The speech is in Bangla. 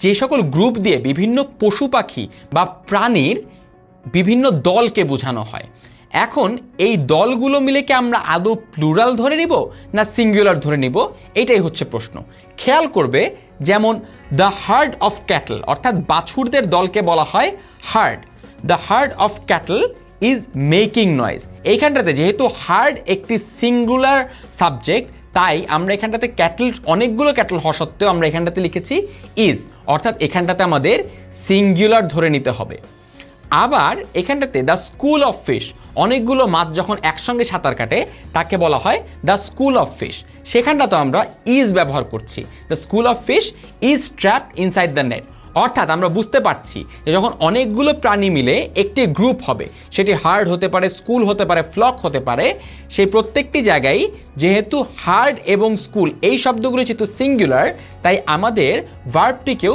যে সকল গ্রুপ দিয়ে বিভিন্ন পশু পাখি বা প্রাণীর বিভিন্ন দলকে বোঝানো হয়। এখন এই দলগুলো মিলে কি আমরা আদৌ প্লুরাল ধরে নিব না সিঙ্গুলার ধরে নিব? এটাই হচ্ছে প্রশ্ন। খেয়াল করবে, যেমন দ্য হার্ড অফ ক্যাটল অর্থাৎ বাছুরদের দলকে বলা হয় herd the herd of cattle is making noise এইখানটাতে যেহেতু হার্ড একটি সিঙ্গুলার সাবজেক্ট তাই আমরা এখানটাতে ক্যাটল অনেকগুলো ক্যাটল হওয়া সত্ত্বেও আমরা এখানটাতে লিখেছি ইজ অর্থাৎ এখানটাতে আমাদের সিঙ্গুলার ধরে নিতে হবে। আবার এখানটাতে দ্য স্কুল অফ ফিশ অনেকগুলো মাছ যখন একসঙ্গে সাঁতার কাটে, তাকে বলা হয় দ্য স্কুল অফ ফিশ সেখানটাতে আমরা ইজ ব্যবহার করছি। The school of fish is trap inside the net অর্থাৎ আমরা বুঝতে পারছি যে যখন অনেকগুলো প্রাণী মিলে একটি গ্রুপ হবে, সেটি হার্ড হতে পারে, স্কুল হতে পারে, ফ্লক হতে পারে, সেই প্রত্যেকটি জায়গায় যেহেতু হার্ড এবং স্কুল, এই শব্দগুলো যেহেতু সিঙ্গুলার, তাই আমাদের ভার্বটিকেও